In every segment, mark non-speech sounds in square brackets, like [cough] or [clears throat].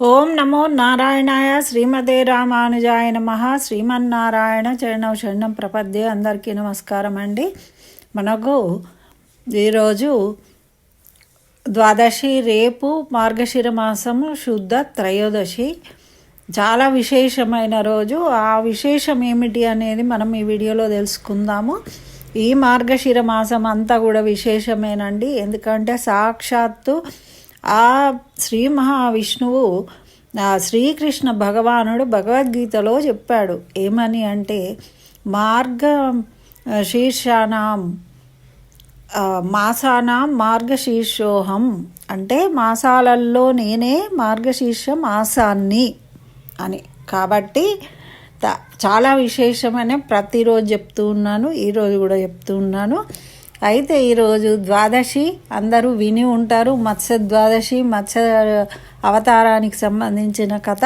ఓం నమో నారాయణాయ శ్రీమదే రామానుజాయ నమ. శ్రీమన్నారాయణ చరణం శరణం ప్రపద్య అందరికీ నమస్కారం అండి. మనకు ఈరోజు ద్వాదశి రేపు మార్గశిర మాసము శుద్ధ త్రయోదశి. చాలా విశేషమైన రోజు. ఆ విశేషం ఏమిటి అనేది మనం ఈ వీడియోలో తెలుసుకుందాము. ఈ మార్గశిర మాసం అంతా కూడా విశేషమేనండి. ఎందుకంటే సాక్షాత్తు ఆ శ్రీ మహావిష్ణువు ఆ శ్రీకృష్ణ భగవానుడు భగవద్గీతలో చెప్పాడు. ఏమని అంటే మార్గ శీర్షానాం మాసానాం మార్గశీర్షోహం. అంటే మాసాలల్లో నేనే మార్గశీర్ష మాసాన్ని అని. కాబట్టి చాలా విశేషమనే ప్రతిరోజు చెప్తూ ఉన్నాను ఈరోజు కూడా చెప్తూ ఉన్నాను. అయితే ఈరోజు ద్వాదశి అందరూ విని ఉంటారు. మత్స్య ద్వాదశి మత్స్య అవతారానికి సంబంధించిన కథ.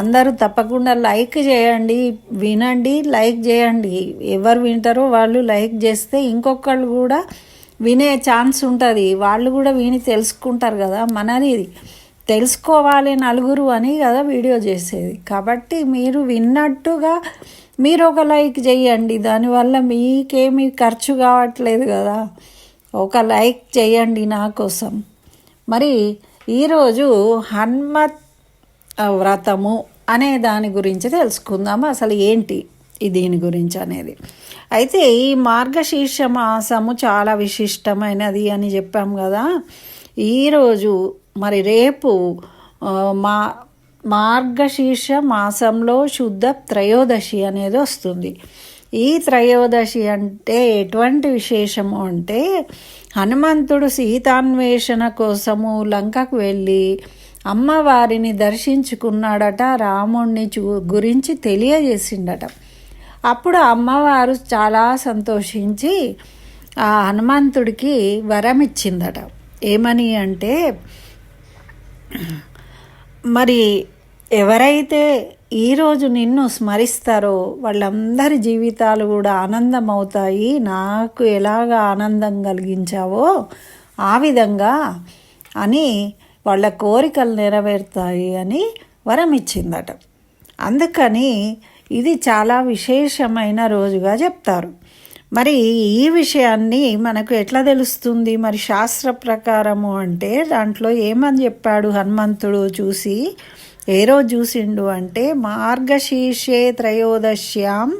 అందరూ తప్పకుండా లైక్ చేయండి వినండి లైక్ చేయండి. ఎవరు వింటారో వాళ్ళు లైక్ చేస్తే ఇంకొకళ్ళు కూడా వినే ఛాన్స్ ఉంటుంది. వాళ్ళు కూడా విని తెలుసుకుంటారు కదా మనది ఇది తెలుసుకోవాలి నలుగురు అని కదా వీడియో చేసేది. కాబట్టి మీరు విన్నట్టుగా మీరు ఒక లైక్ చేయండి దానివల్ల మీకేమీ ఖర్చు కావట్లేదు కదా. ఒక లైక్ చేయండి నా కోసం. మరి ఈరోజు హనుమత్ వ్రతము అనే దాని గురించి తెలుసుకుందాము? అసలు ఏంటి దీని గురించి అనేది? అయితే ఈ మార్గశీర్ష మాసము చాలా విశిష్టమైనది అని చెప్పాం కదా. ఈరోజు మరి రేపు మా మార్గశీర్ష మాసంలో శుద్ధ త్రయోదశి అనేది వస్తుంది. ఈ త్రయోదశి అంటే ఎటువంటి విశేషము అంటే హనుమంతుడు సీతాన్వేషణ కోసము లంకకు వెళ్ళి అమ్మవారిని దర్శించుకున్నాడట రాముణ్ణి చూ గురించి తెలియజేసిండట. అప్పుడు అమ్మవారు చాలా సంతోషించి ఆ హనుమంతుడికి వరం ఇచ్చిందట ఏమని అంటే మరి ఎవరైతే ఈరోజు నిన్ను స్మరిస్తారో వాళ్ళందరి జీవితాలు కూడా ఆనందం అవుతాయి నాకు ఎలాగ ఆనందం కలిగించావో ఆ విధంగా అని వాళ్ళ కోరికలు నెరవేరుతాయి అని వరం ఇచ్చిందట. అందుకని ఇది చాలా విశేషమైన రోజుగా చెప్తారు. మరి ఈ విషయాన్ని మనకు ఎట్లా తెలుస్తుంది? మరి శాస్త్ర ప్రకారము అంటే దాంట్లో ఏమని చెప్పాడు హనుమంతుడు చూసి? ఏ రోజు చూసిండు అంటే మార్గశీర్షే త్రయోదశ్యాం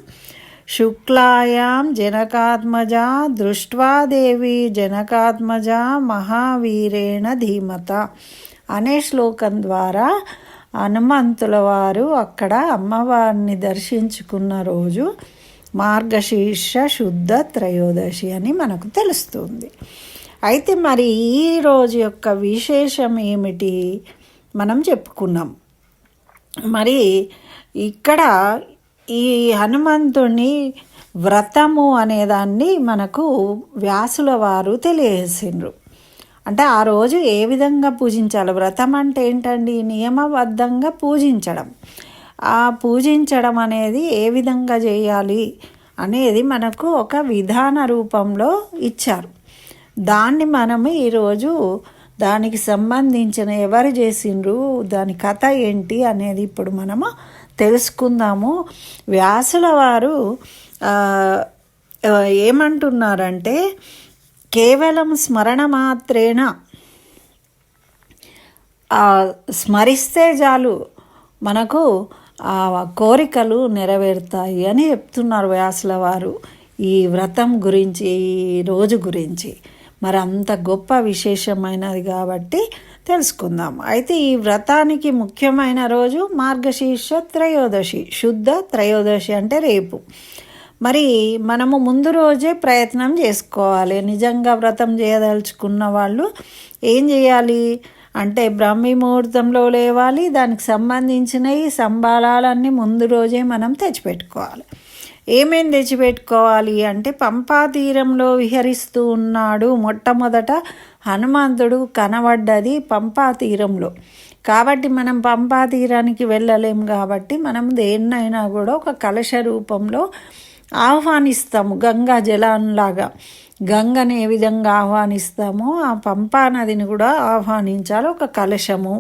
శుక్లాయాం జనకాత్మజ దృష్ట్వాదేవి జనకాత్మజ మహావీరేణ ధీమత అనే శ్లోకం ద్వారా హనుమంతుల వారు అక్కడ అమ్మవారిని దర్శించుకున్న రోజు మార్గశీర్ష శుద్ధ త్రయోదశి అని మనకు తెలుస్తుంది. అయితే మరి ఈ రోజు యొక్క విశేషం ఏమిటి? మనం చెప్పుకున్నాం. మరి ఇక్కడ ఈ హనుమంతుని వ్రతము అనేదాన్ని మనకు వ్యాసుల వారు తెలియజేసిండ్రు. అంటే ఆ రోజు ఏ విధంగా పూజించాలి? వ్రతం అంటే ఏంటండి? నియమబద్ధంగా పూజించడం. ఆ పూజించడం అనేది ఏ విధంగా చేయాలి అనేది మనకు ఒక విధాన రూపంలో ఇచ్చారు. దాన్ని మనము ఈరోజు దానికి సంబంధించిన ఎవరు చేసిండ్రు దాని కథ ఏంటి అనేది ఇప్పుడు మనము తెలుసుకుందాము. వ్యాసుల వారు ఏమంటున్నారంటే కేవలం స్మరణ మాత్రేన? స్మరిస్తే చాలు. మనకు ఆ కోరికలు నెరవేరుతాయి అని చెప్తున్నారు వ్యాసుల వారు ఈ వ్రతం గురించి ఈ రోజు గురించి. మరి అంత గొప్ప విశేషమైనది కాబట్టి తెలుసుకుందాం. అయితే ఈ వ్రతానికి ముఖ్యమైన రోజు మార్గశీర్ష త్రయోదశి శుద్ధ త్రయోదశి అంటే రేపు. మరి మనము ముందు రోజే ప్రయత్నం చేసుకోవాలి. నిజంగా వ్రతం చేయదలుచుకున్న వాళ్ళు ఏం చేయాలి? అంటే బ్రాహ్మీ ముహూర్తంలో లేవాలి. దానికి సంబంధించినవి ఈ సంబాలాలన్నీ ముందు రోజే మనం తెచ్చిపెట్టుకోవాలి. ఏమేం తెచ్చిపెట్టుకోవాలి అంటే పంపాతీరంలో విహరిస్తూ ఉన్నాడు మొట్టమొదట హనుమంతుడు కనబడ్డది పంపాతీరంలో. కాబట్టి మనం పంపా తీరానికి వెళ్ళలేం కాబట్టి మనం దేన్నైనా కూడా ఒక కలశ రూపంలో ఆహ్వానిస్తాము గంగా జలంలాగా గంగని ఏ విధంగా ఆహ్వానిస్తామో ఆ పంపా నదిని కూడా ఆహ్వానించాలి ఒక కలశము.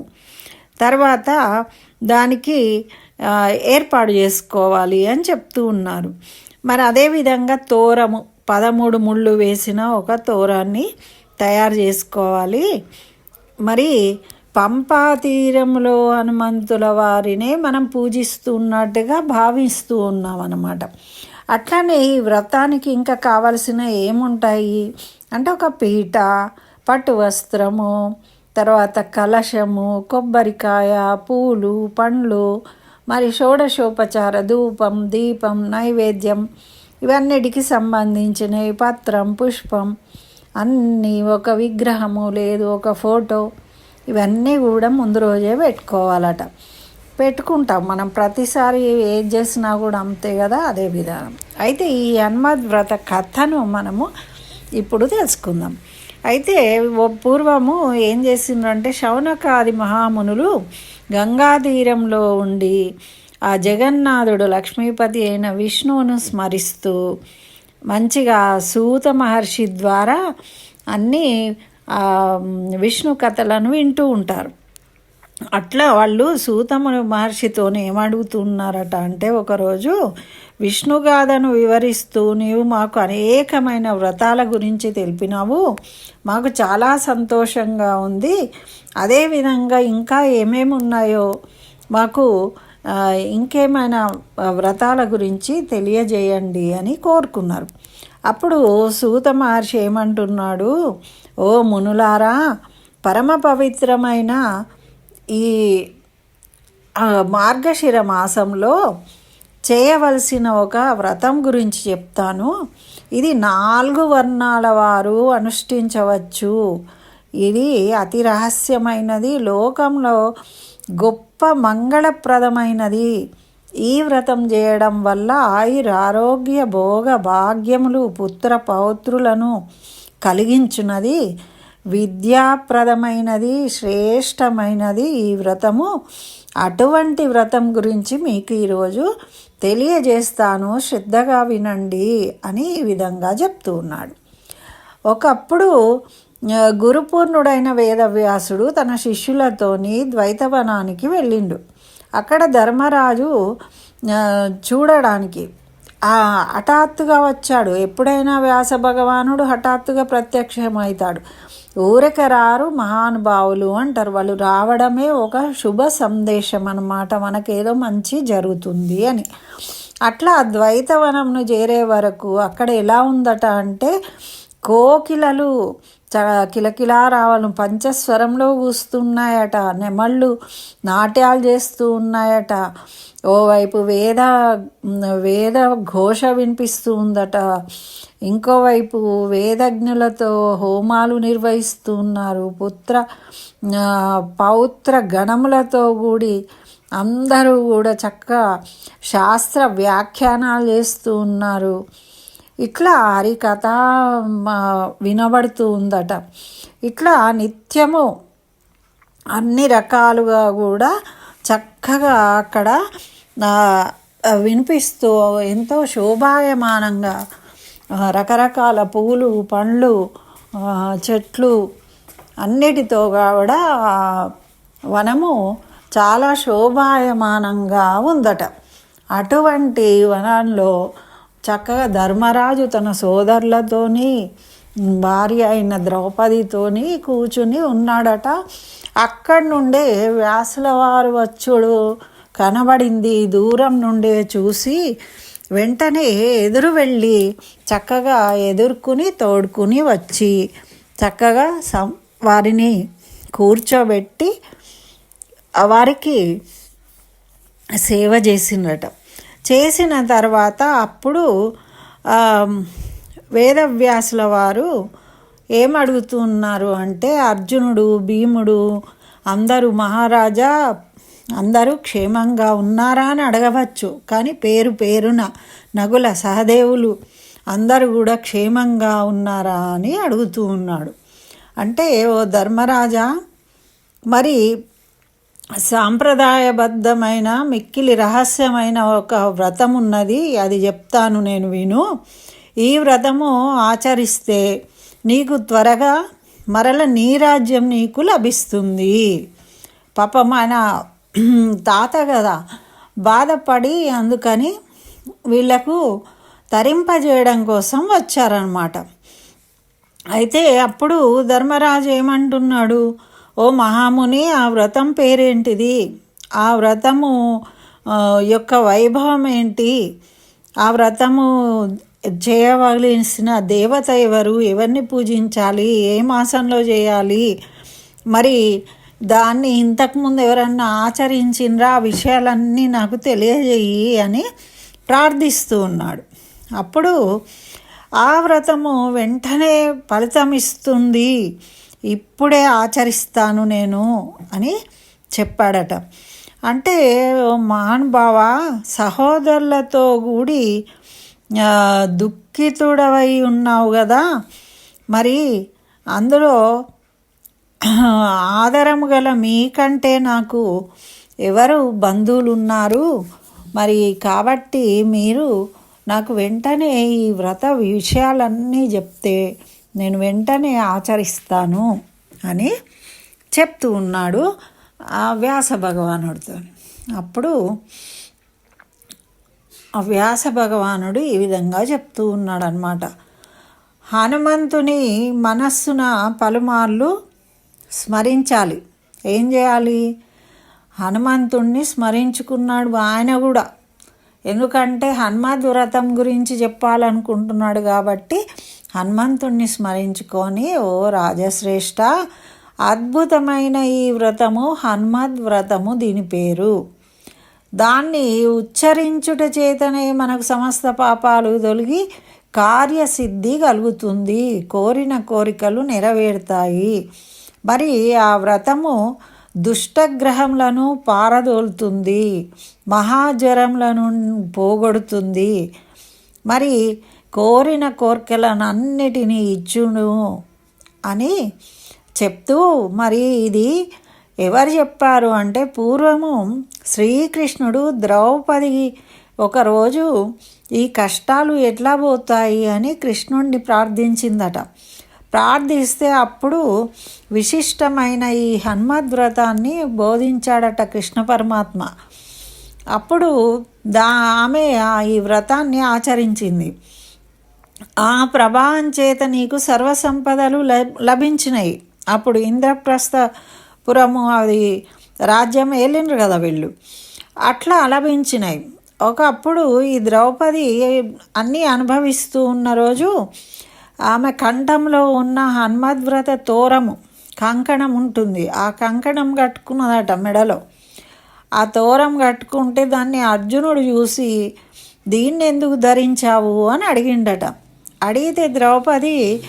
తర్వాత దానికి ఏర్పాటు చేసుకోవాలి అని చెప్తూ ఉన్నారు. మరి అదేవిధంగా తోరము పదమూడు ముళ్ళు వేసిన ఒక తోరాన్ని తయారు చేసుకోవాలి. మరి పంపా తీరంలో హనుమంతుల వారినే మనం పూజిస్తున్నట్టుగా భావిస్తూ ఉన్నాం అన్నమాట అట్లానే ఈ వ్రతానికి ఇంకా కావలసిన ఏముంటాయి? అంటే ఒక పీట పట్టు వస్త్రము తర్వాత కలశము కొబ్బరికాయ పూలు పండ్లు మరి షోడశోపచార ధూపం దీపం నైవేద్యం ఇవన్నిటికి సంబంధించినవి. పత్రం పుష్పం అన్నీ ఒక విగ్రహము లేదు ఒక ఫోటో. ఇవన్నీ కూడా ముందు రోజే పెట్టుకోవాలట. పెట్టుకుంటాం మనం. ప్రతిసారి ఏం చేసినా కూడా అంతే కదా అదే విధానం. అయితే ఈ హనుమద్ వ్రత కథను మనము ఇప్పుడు తెలుసుకుందాం. అయితే పూర్వము ఏం చేసిండ్రంటే శౌనకాది మహామునులు గంగాతీరంలో ఉండి ఆ జగన్నాథుడు లక్ష్మీపతి అయిన విష్ణువును స్మరిస్తూ మంచిగా సూత మహర్షి ద్వారా అన్నీ విష్ణు కథలను వింటూ ఉంటారు. అట్లా వాళ్ళు సూతముని మహర్షితో ఏమడుగుతున్నారట అంటే ఒకరోజు విష్ణుగాథను వివరిస్తూ నీవు మాకు అనేకమైన వ్రతాల గురించి తెలిపినావు. మాకు చాలా సంతోషంగా ఉంది. అదేవిధంగా ఇంకా ఏమేమి ఉన్నాయో మాకు ఇంకేమైనా వ్రతాల గురించి తెలియజేయండి అని కోరుకున్నారు. అప్పుడు సూత మహర్షి ఏమంటున్నాడు ఓ మునులారా పరమ పవిత్రమైన ఈ మార్గశిర మాసంలో చేయవలసిన ఒక వ్రతం గురించి చెప్తాను. ఇది నాలుగు వర్ణాల వారు అనుష్ఠించవచ్చు. ఇది అతి రహస్యమైనది. లోకంలో గొప్ప మంగళప్రదమైనది. ఈ వ్రతం చేయడం వల్ల ఆయుర ఆరోగ్య భోగ భాగ్యములు పుత్ర పౌత్రులను కలిగించున్నది. విద్యాప్రదమైనది శ్రేష్టమైనది ఈ వ్రతము. అటువంటి వ్రతం గురించి మీకు ఈరోజు తెలియజేస్తాను. శ్రద్ధగా వినండి అని ఈ విధంగా చెప్తూ ఉన్నాడు. ఒకప్పుడు గురుపూర్ణుడైన వేదవ్యాసుడు తన శిష్యులతోని ద్వైతవనానికి వెళ్ళిండు. అక్కడ ధర్మరాజు చూడడానికి హఠాత్తుగా వచ్చాడు. ఎప్పుడైనా వ్యాస భగవానుడు హఠాత్తుగా ప్రత్యక్షమవుతాడు. ఊరకరారు మహానుభావులు అంటారు. వాళ్ళు రావడమే ఒక శుభ సందేశం అన్నమాట. మనకేదో మంచి జరుగుతుంది అని. అట్లా అద్వైతవనంను చేరే వరకు అక్కడ ఎలా ఉందట అంటే కోకిలలు చ కిలకిలా పంచస్వరంలో కూస్తున్నాయట నెమళ్ళు నాట్యాలు చేస్తూ ఉన్నాయట. ఓవైపు వేద వేద ఘోష వినిపిస్తూ ఉందట ఇంకోవైపు వేదజ్ఞులతో హోమాలు నిర్వహిస్తున్నారు. పుత్ర పౌత్ర గణములతో కూడి అందరూ కూడా చక్కగా శాస్త్ర వ్యాఖ్యానాలు చేస్తూ ఉన్నారు. ఇట్లా హరికథ మ, వినబడుతూ ఉందట. ఇట్లా నిత్యము అన్ని రకాలుగా కూడా చక్కగా అక్కడ వినిపిస్తూ ఎంతో శోభాయమానంగా రకరకాల పూలు పండ్లు చెట్లు అన్నిటితో కూడా వనము చాలా శోభాయమానంగా ఉందట. అటువంటి వనంలో చక్కగా ధర్మరాజు తన సోదరులతోని భార్య అయిన ద్రౌపదితోని కూర్చుని ఉన్నాడట. అక్కడి నుండే వ్యాసుల వారు వచ్చుడు. కనబడింది దూరం నుండే చూసి వెంటనే ఎదురు వెళ్ళి చక్కగా ఎదుర్కొని తోడుకుని వచ్చి చక్కగా సం వారిని కూర్చోబెట్టి వారికి సేవ చేసిండట చేసిన తర్వాత అప్పుడు వేదవ్యాసుల వారు ఏం అడుగుతున్నారు అంటే అర్జునుడు భీముడు అందరూ మహారాజా అందరూ క్షేమంగా ఉన్నారా అని అడగవచ్చు. కానీ పేరు పేరున నగుల సహదేవులు అందరూ కూడా క్షేమంగా ఉన్నారా అని అడుగుతూ ఉన్నాడు. అంటే ఓ ధర్మరాజా మరి సాంప్రదాయబద్ధమైన మిక్కిలి రహస్యమైన ఒక వ్రతం ఉన్నది అది చెప్తాను నేను విను. ఈ వ్రతము ఆచరిస్తే నీకు త్వరగా మరల నీ రాజ్యం నీకు లభిస్తుంది. పాపం ఆయన [clears throat] తాత కదా బాధపడి అందుకని వీళ్ళకు తరింపజేయడం కోసం వచ్చారనమాట అయితే అప్పుడు ధర్మరాజు ఏమంటున్నాడు ఓ మహాముని ఆ వ్రతం పేరేంటిది? ఆ వ్రతము యొక్క వైభవం ఏంటి? ఆ వ్రతము చేయవలసిన దేవత ఎవరు? ఎవరిని పూజించాలి? ఏ మాసంలో చేయాలి? మరి దాన్ని ఇంతకుముందు ఎవరన్నా ఆచరించినరా? ఆ విషయాలన్నీ నాకు తెలియజేయి అని ప్రార్థిస్తూ ఉన్నాడు. అప్పుడు ఆ వ్రతము వెంటనే ఫలితం ఇస్తుంది. ఇప్పుడే ఆచరిస్తాను నేను అని చెప్పాడట. అంటే మహానుభావ సహోదరులతో కూడి దుఃఖితుడవై ఉన్నావు కదా మరి అందులో ఆదరము గల మీకంటే నాకు ఎవరు బంధువులు ఉన్నారు మరి కాబట్టి మీరు నాకు వెంటనే ఈ వ్రత విషయాలన్నీ చెప్తే నేను వెంటనే ఆచరిస్తాను అని చెప్తూ ఉన్నాడు ఆ వ్యాస భగవానుడితో అప్పుడు వ్యాస భగవానుడు ఈ విధంగా చెప్తూ ఉన్నాడనమాట హనుమంతుని మనస్సున పలుమార్లు స్మరించాలి. ఏం చేయాలి? హనుమంతుణ్ణి స్మరించుకున్నాడు ఆయన కూడా. ఎందుకంటే హనుమద్ వ్రతం గురించి చెప్పాలనుకుంటున్నాడు కాబట్టి హనుమంతుణ్ణి స్మరించుకొని ఓ రాజశ్రేష్ఠ అద్భుతమైన ఈ వ్రతము హనుమద్ వ్రతము దీని పేరు. దాన్ని ఉచ్చరించుట చేతనే మనకు సమస్త పాపాలు తొలగి కార్యసిద్ధి కలుగుతుంది. కోరిన కోరికలు నెరవేరుతాయి. మరి ఆ వ్రతము దుష్టగ్రహములను పారదోలుతుంది. మహాజ్వరములను పోగొడుతుంది. మరి కోరిన కోరికలను అన్నిటినీ ఇచ్చును అని చెప్తూ మరి ఇది ఎవరు చెప్పారు అంటే పూర్వము శ్రీకృష్ణుడు ద్రౌపది ఒకరోజు ఈ కష్టాలు ఎట్లా పోతాయి? అని కృష్ణుణ్ణి ప్రార్థించిందట. ప్రార్థిస్తే అప్పుడు విశిష్టమైన ఈ హనుమద్వ్రతాన్ని బోధించాడట కృష్ణ పరమాత్మ. అప్పుడు దా ఆమె ఆ ఈ వ్రతాన్ని ఆచరించింది. ఆ ప్రభావం చేత నీకు సర్వసంపదలు లభించినాయి. అప్పుడు ఇంద్రప్రస్థపురము అది రాజ్యం ఏలిండ్రు కదా వీళ్ళు. అట్లా అలభించినాయి ఒకప్పుడు ఈ ద్రౌపది అన్నీ అనుభవిస్తూ ఉన్న రోజు ఆమె కంఠంలో ఉన్న హనుమద్వ్రత తోరము కంకణం ఉంటుంది. ఆ కంకణం కట్టుకున్నదట మెడలో. ఆ తోరం కట్టుకుంటే దాన్ని అర్జునుడు చూసి దీన్ని ఎందుకు ధరించావు? అని అడిగిండట. అడిగితే ద్రౌపది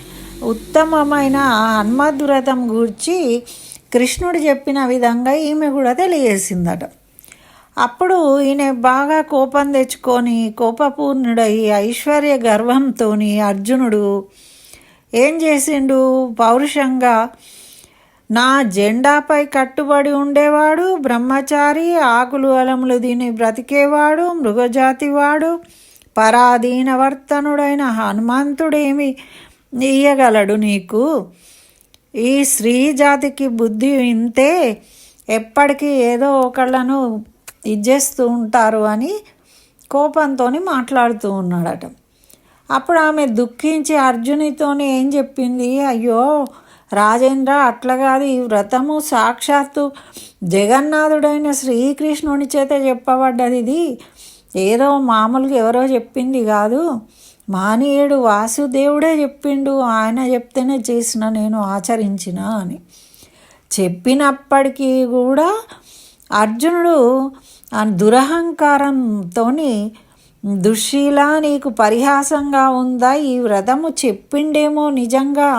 ఉత్తమమైన హనుమద్వ్రతం గూర్చి కృష్ణుడు చెప్పిన విధంగా ఈమె కూడా తెలియజేసిందట. అప్పుడు ఈయన బాగా కోపం తెచ్చుకొని కోపపూర్ణుడై ఐశ్వర్య గర్వంతోని అర్జునుడు ఏం చేసిండు? పౌరుషంగా నా జెండాపై కట్టుబడి ఉండేవాడు బ్రహ్మచారి ఆకులు అలములు దీని బ్రతికేవాడు మృగజాతివాడు పరాధీనవర్తనుడైన హనుమంతుడేమి ఇయ్యగలడు నీకు? ఈ స్త్రీ జాతికి బుద్ధి ఇంతే ఎప్పటికీ ఏదో ఒకళ్ళను ఇచ్చేస్తూ ఉంటారు అని కోపంతో మాట్లాడుతూ ఉన్నాడట. అప్పుడు ఆమె దుఃఖించి అర్జునితోనే ఏం చెప్పింది? అయ్యో రాజేంద్ర అట్లా కాదు. ఈ వ్రతము సాక్షాత్తు జగన్నాథుడైన శ్రీకృష్ణుని చేత చెప్పబడ్డది ఇది. ఏదో మామూలుగా ఎవరో చెప్పింది కాదు. మానీయుడు వాసుదేవుడే చెప్పిండు ఆయన చెప్తేనే చేసిన నేను ఆచరించిన అని. చెప్పినప్పటికీ కూడా అర్జునుడు ఆ దురహంకారంతో దుశ్శీల నీకు పరిహాసంగా ఉందా? ఈ వ్రతము చెప్పిండేమో నిజంగా.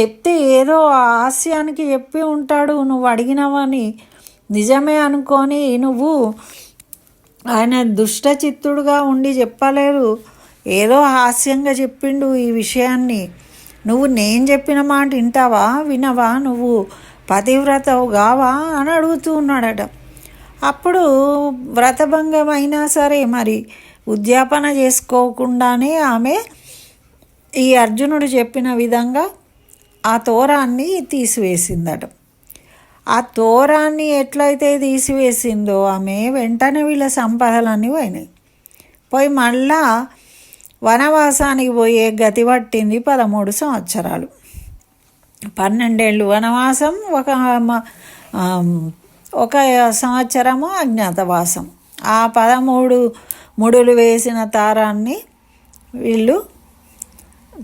చెప్తే ఏదో హాస్యానికి చెప్పి ఉంటాడు నువ్వు అడిగినవని నిజమే అనుకొని నువ్వు ఆయన దుష్టచిత్తుడుగా ఉండి చెప్పలేదు ఏదో హాస్యంగా చెప్పిండు ఈ విషయాన్ని. నువ్వు నేను చెప్పిన మాట వింటావా? వినవా? నువ్వు పతివ్రతవు గావా? అని అడుగుతూ ఉన్నాడట. అప్పుడు వ్రతభంగం అయినా సరే మరి ఉద్యాపన చేసుకోకుండానే ఆమె ఈ అర్జునుడు చెప్పిన విధంగా ఆ తోరాన్ని తీసివేసిందట. ఆ తోరాన్ని ఎట్లయితే తీసివేసిందో ఆమె వెంటనే వీళ్ళ సంపదలన్నీ పోయినాయి. పోయి మళ్ళా వనవాసానికి పోయే గతి పట్టింది పదమూడు సంవత్సరాలు. పన్నెండేళ్ళు వనవాసం ఒక మ- ఒక సంవత్సరము అజ్ఞాతవాసం. ఆ పదమూడు ముడులు వేసిన తారాన్ని వీళ్ళు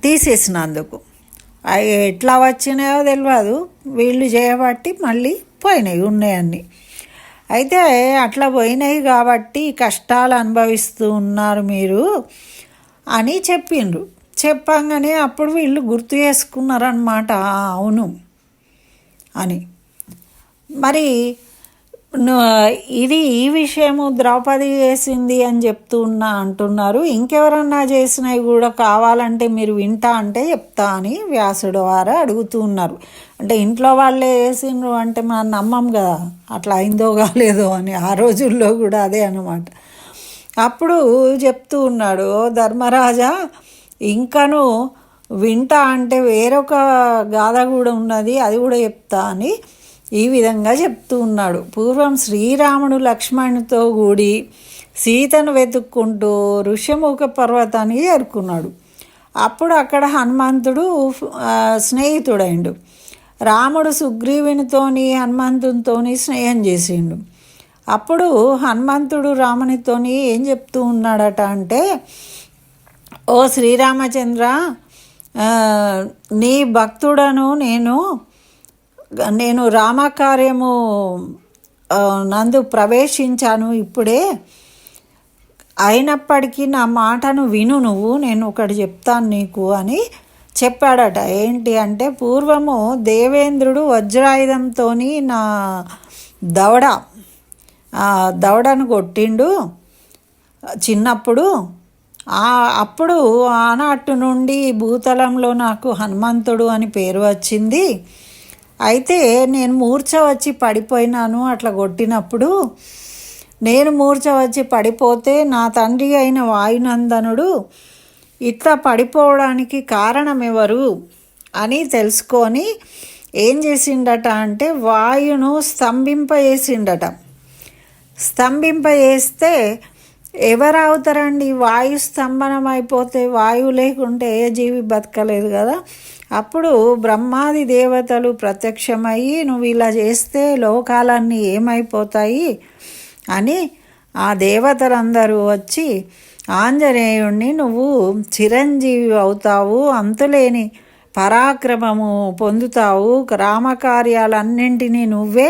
తీసేసినందుకు. అవి ఎట్లా వచ్చినాయో తెలియదు వీళ్ళు చేయబట్టి మళ్ళీ పోయినాయి ఉన్నాయన్నీ. అయితే అట్లా పోయినాయి కాబట్టి కష్టాలు అనుభవిస్తూ ఉన్నారు మీరు. అని చెప్పిండ్రు. చెప్పంగానే అప్పుడు వీళ్ళు గుర్తు చేసుకున్నారనమాట అవును అని. మరి ఇది ఈ విషయము ద్రౌపది చేసింది అని చెప్తూ ఉన్నా అంటున్నారు. ఇంకెవరన్నా చేసినవి కూడా కావాలంటే మీరు వింటా అంటే చెప్తా అని వ్యాసుడు వారు అడుగుతూ ఉన్నారు. అంటే ఇంట్లో వాళ్ళే చేసిండ్రు అంటే మనం నమ్మం కదా. అట్లా అయిందో కాలేదో అని ఆ రోజుల్లో కూడా అదే అనమాట అప్పుడు చెప్తూ ఉన్నాడు "ఓ ధర్మరాజా ఇంకను వింటా అంటే వేరొక గాథ కూడా ఉన్నది అది కూడా చెప్తా అని ఈ విధంగా చెప్తూ ఉన్నాడు. పూర్వం శ్రీరాముడు లక్ష్మణుతో కూడి సీతను వెతుక్కుంటూ ఋష్యముఖ పర్వతానికి చేరుకున్నాడు. అప్పుడు అక్కడ హనుమంతుడు స్నేహితుడైండు. రాముడు సుగ్రీవునితోని హనుమంతునితోని స్నేహం చేసిండు. అప్పుడు హనుమంతుడు రామునితోని ఏం చెప్తూ ఉన్నాడట అంటే ఓ శ్రీరామచంద్ర నీ భక్తుడను నేను నేను రామకార్యము నందు ప్రవేశించాను ఇప్పుడే. అయినప్పటికీ నా మాటను విను నువ్వు నేను ఒకటి చెప్తాను నీకు అని చెప్పాడట. ఏంటి అంటే పూర్వము దేవేంద్రుడు వజ్రాయుధంతో నా దవడ దవడను కొట్టిండు. చిన్నప్పుడు అప్పుడు ఆనాటి నుండి భూతలంలో నాకు హనుమంతుడు అని పేరు వచ్చింది. అయితే నేను మూర్ఛ వచ్చి పడిపోయినాను అట్లా కొట్టినప్పుడు. నేను మూర్ఛ వచ్చి పడిపోతే నా తండ్రి అయిన వాయునందనుడు ఇట్లా పడిపోవడానికి కారణం ఎవరు అని తెలుసుకొని ఏం చేసిండట అంటే వాయును స్తంభింపజేసిండట. స్తంభింపజేస్తే ఎవరు అవుతారండి వాయు స్తంభనం అయిపోతే వాయువు లేకుంటే ఏ జీవి బతకలేదు కదా. అప్పుడు బ్రహ్మాది దేవతలు ప్రత్యక్షమయ్యి నువ్వు ఇలా చేస్తే లోకాలన్నీ ఏమైపోతాయి? అని ఆ దేవతలందరూ వచ్చి ఆంజనేయుణ్ణి నువ్వు చిరంజీవి అవుతావు అంతులేని పరాక్రమము పొందుతావు రామకార్యాలన్నింటినీ నువ్వే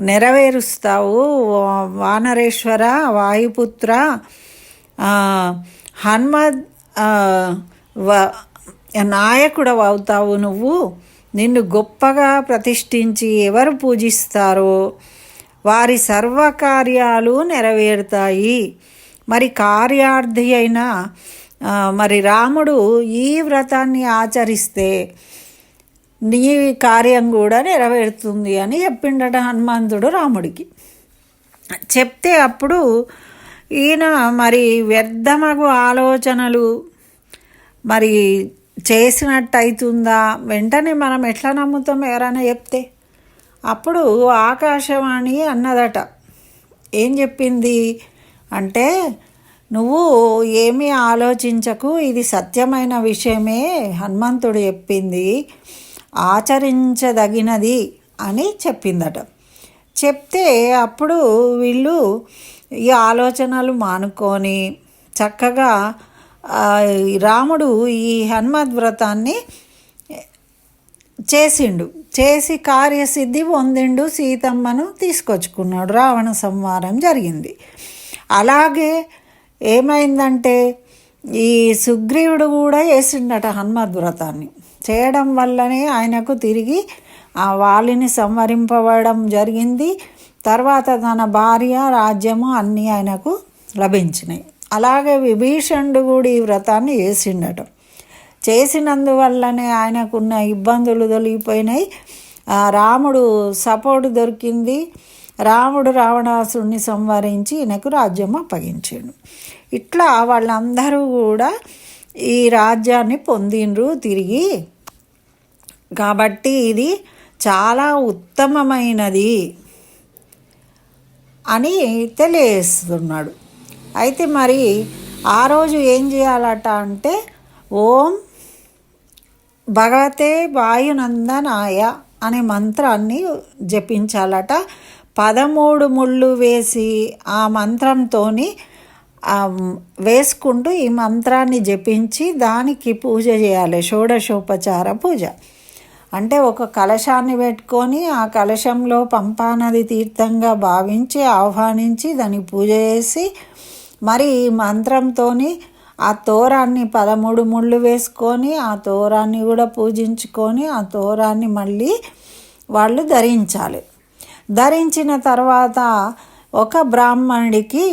నెరవేరుస్తావు వానరేశ్వర వాయుపుత్ర హనుమద్ వ- నాయకుడు అవుతావు నువ్వు. నిన్ను గొప్పగా ప్రతిష్ఠించి ఎవరు పూజిస్తారో వారి సర్వకార్యాలు నెరవేరుతాయి. మరి కార్యార్థి అయిన మరి రాముడు ఈ వ్రతాన్ని ఆచరిస్తే నీ కార్యం కూడా నెరవేరుతుంది అని చెప్పిండట హనుమంతుడు రాముడికి. చెప్తే అప్పుడు ఈయన మరి వ్యర్థమగు ఆలోచనలు మరి చేసినట్టు అవుతుందా వెంటనే మనం ఎట్లా నమ్ముతాం? ఎవరైనా చెప్తే. అప్పుడు ఆకాశవాణి అన్నదట ఏం చెప్పింది? అంటే నువ్వు ఏమీ ఆలోచించకు ఇది సత్యమైన విషయమే హనుమంతుడు చెప్పింది. ఆచరించదగినది అని చెప్పిందట. చెప్తే అప్పుడు వీళ్ళు ఈ ఆలోచనలు మానుకొని చక్కగా రాముడు ఈ హనుమద్ వ్రతాన్ని చేసిండు. చేసి కార్యసిద్ధి పొందిండు సీతమ్మను తీసుకొచ్చుకున్నాడు. రావణ సంహారం జరిగింది. అలాగే ఏమైందంటే ఈ సుగ్రీవుడు కూడా వేసిండట హనుమద్ వ్రతాన్ని చేయడం వల్లనే ఆయనకు తిరిగి ఆ వాలిని సంవరింపవడం జరిగింది. తర్వాత తన భార్య రాజ్యము అన్నీ ఆయనకు లభించినాయి. అలాగే విభీషణుడు కూడా ఈ వ్రతాన్ని చేసిండట. చేసినందువల్లనే ఆయనకున్న ఇబ్బందులు తొలగిపోయినాయి. రాముడు సపోర్ట్ దొరికింది. రాముడు రావణాసుడిని సంవరించి ఈయనకు రాజ్యం అప్పగించాడు. ఇట్లా వాళ్ళందరూ కూడా ఈ రాజ్యాన్ని పొందిండ్రు. తిరిగి కాబట్టి ఇది చాలా ఉత్తమమైనది అని తెలియజేస్తున్నాడు. అయితే మరి ఆ రోజు ఏం చేయాలట అంటే ఓం భగవతే వాయునందనాయ అనే మంత్రాన్ని జపించాలట. పదమూడు ముళ్ళు వేసి ఆ మంత్రంతో వేసుకుంటూ ఈ మంత్రాన్ని జపించి దానికి పూజ చేయాలి. షోడశోపచార పూజ. అంటే ఒక కలశాన్ని పెట్టుకొని ఆ కలశంలో పంపానది తీర్థంగా భావించి ఆహ్వానించి దానికి పూజ చేసి మరి ఈ మంత్రంతో ఆ తోరాన్ని పదమూడు ముళ్ళు వేసుకొని ఆ తోరాన్ని కూడా పూజించుకొని ఆ తోరాన్ని మళ్ళీ వాళ్ళు ధరించాలి. ధరించిన తర్వాత ఒక బ్రాహ్మణుడికి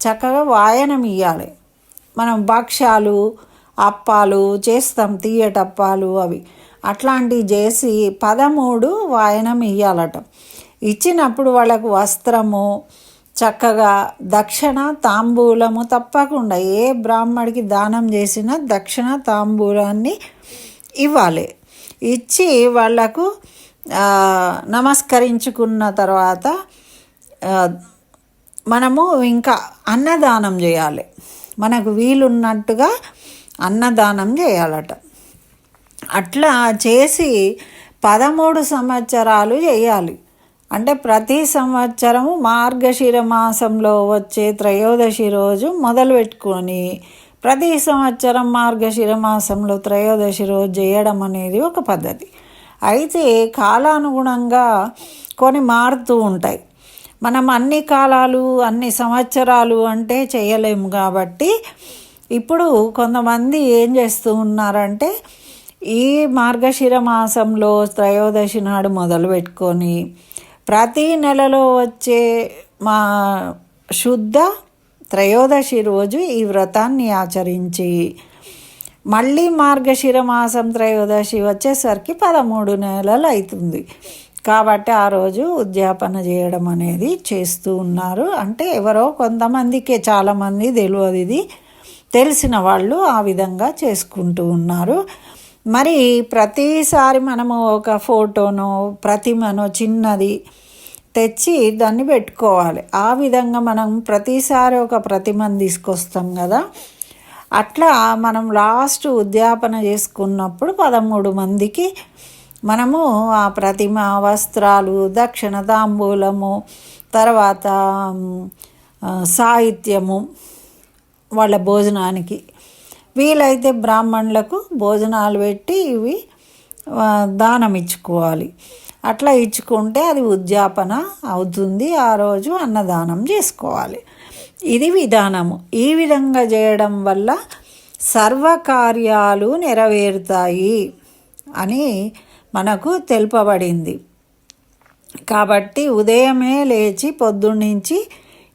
చక్కగా వాయనం ఇవ్వాలి మనం భక్ష్యాలు అప్పాలు చేస్తాం తీయటప్పాలు అవి. అట్లాంటివి చేసి పదమూడు వాయనం ఇవ్వాలట ఇచ్చినప్పుడు వాళ్ళకు వస్త్రము చక్కగా దక్షిణ తాంబూలము తప్పకుండా ఏ బ్రాహ్మడికి దానం చేసినా దక్షిణ తాంబూలాన్ని ఇవ్వాలి. ఇచ్చి వాళ్ళకు నమస్కరించుకున్న తర్వాత మనము ఇంకా అన్నదానం చేయాలి. మనకు వీలున్నట్టుగా అన్నదానం చేయాలట. అట్లా చేసి పదమూడు సంవత్సరాలు చేయాలి. అంటే ప్రతి సంవత్సరము మార్గశిర మాసంలో వచ్చే త్రయోదశి రోజు మొదలు పెట్టుకొని ప్రతి సంవత్సరం మార్గశిర మాసంలో త్రయోదశి రోజు చేయడం అనేది ఒక పద్ధతి. అయితే కాలానుగుణంగా కొన్ని మారుతూ ఉంటాయి. మనం అన్ని కాలాలు అన్ని సంవత్సరాలు అంటే చేయలేము కాబట్టి ఇప్పుడు కొంతమంది ఏం చేస్తూ ఉన్నారంటే ఈ మార్గశిర మాసంలో త్రయోదశి నాడు మొదలు పెట్టుకొని ప్రతి నెలలో వచ్చే మా శుద్ధ త్రయోదశి రోజు ఈ వ్రతాన్ని ఆచరించి మళ్ళీ మార్గశిర మాసం త్రయోదశి వచ్చేసరికి పదమూడు నెలలు అవుతుంది. కాబట్టి ఆ రోజు ఉద్యాపన చేయడం అనేది చేస్తూ ఉన్నారు. అంటే ఎవరో కొంతమందికే చాలామంది తెలియదు ఇది. తెలిసిన వాళ్ళు ఆ విధంగా చేసుకుంటూ ఉన్నారు. మరి ప్రతిసారి మనము ఒక ఫోటోనో ప్రతిమనో చిన్నది తెచ్చి దాన్ని పెట్టుకోవాలి. ఆ విధంగా మనం ప్రతిసారి ఒక ప్రతిమను తీసుకొస్తాం కదా. అట్లా మనం లాస్ట్ ఉద్యాపన చేసుకున్నప్పుడు పదమూడు మందికి మనము ఆ ప్రతిమ వస్త్రాలు దక్షిణ తాంబూలము తర్వాత సాహిత్యము వాళ్ళ భోజనానికి వీలైతే బ్రాహ్మణులకు భోజనాలు పెట్టి ఇవి దానం ఇచ్చుకోవాలి. అట్లా ఇచ్చుకుంటే అది ఉద్యాపన అవుతుంది. ఆ రోజు అన్నదానం చేసుకోవాలి. ఇది విధానము. ఈ విధంగా చేయడం వల్ల సర్వకార్యాలు నెరవేరుతాయి అని మనకు తెలుపబడింది. కాబట్టి ఉదయమే లేచి పొద్దున్నుంచి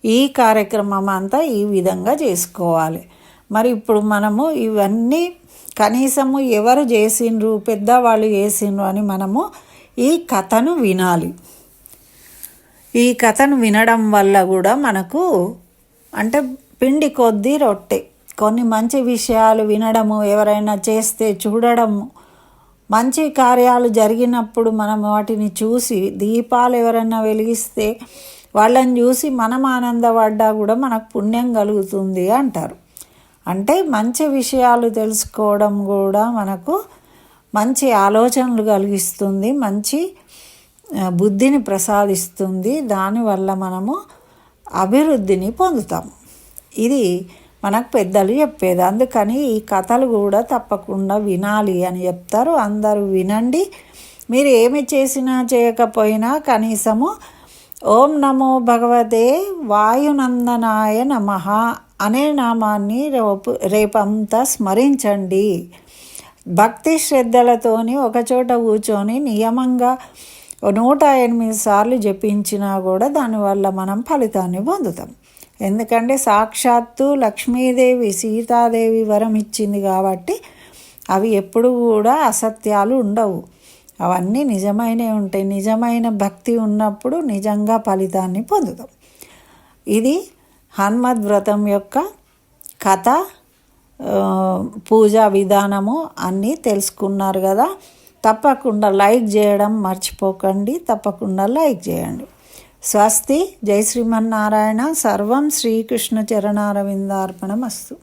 ఈ కార్యక్రమం అంతా ఈ విధంగా చేసుకోవాలి. మరి ఇప్పుడు మనము ఇవన్నీ కనీసము ఎవరు చేసిండ్రు పెద్దవాళ్ళు చేసిండ్రు అని మనము ఈ కథను వినాలి. ఈ కథను వినడం వల్ల కూడా మనకు అంటే పిండి కొద్దీ రొట్టె. కొన్ని మంచి విషయాలు వినడము ఎవరైనా చేస్తే చూడడము. మంచి కార్యాలు జరిగినప్పుడు మనం వాటిని చూసి దీపాలు ఎవరైనా వెలిగిస్తే వాళ్ళని చూసి మనం ఆనందపడ్డా కూడా మనకు పుణ్యం కలుగుతుంది అంటారు. అంటే మంచి విషయాలు తెలుసుకోవడం కూడా మనకు మంచి ఆలోచనలు కలిగిస్తుంది మంచి బుద్ధిని ప్రసాదిస్తుంది. దానివల్ల మనము అభివృద్ధిని పొందుతాం ఇది మనకు పెద్దలు చెప్పేది. అందుకని ఈ కథలు కూడా తప్పకుండా వినాలి అని చెప్తారు. అందరూ వినండి. మీరు ఏమి చేసినా చేయకపోయినా కనీసము ఓం నమో భగవతే వాయునందనాయ నమ అనే నామాన్ని రేపు రేపంతా స్మరించండి. భక్తి శ్రద్ధలతోని ఒకచోట కూర్చొని నియమంగా నూట ఎనిమిది సార్లు జపించినా కూడా దానివల్ల మనం ఫలితాన్ని పొందుతాం. ఎందుకంటే సాక్షాత్తు లక్ష్మీదేవి సీతాదేవి వరం ఇచ్చింది కాబట్టి అవి ఎప్పుడు కూడా అసత్యాలు ఉండవు. అవన్నీ నిజమైనవి ఉంటాయి. నిజమైన భక్తి ఉన్నప్పుడు నిజంగా ఫలితాన్ని పొందుతాం. ఇది హనుమద్ వ్రతం యొక్క కథ పూజా విధానము అన్నీ తెలుసుకున్నారు కదా. తప్పకుండా లైక్ చేయడం మర్చిపోకండి. తప్పకుండా లైక్ చేయండి. స్వస్తి. జై శ్రీమన్నారాయణ. సర్వం శ్రీకృష్ణ చరణారవిందార్పణమస్తు.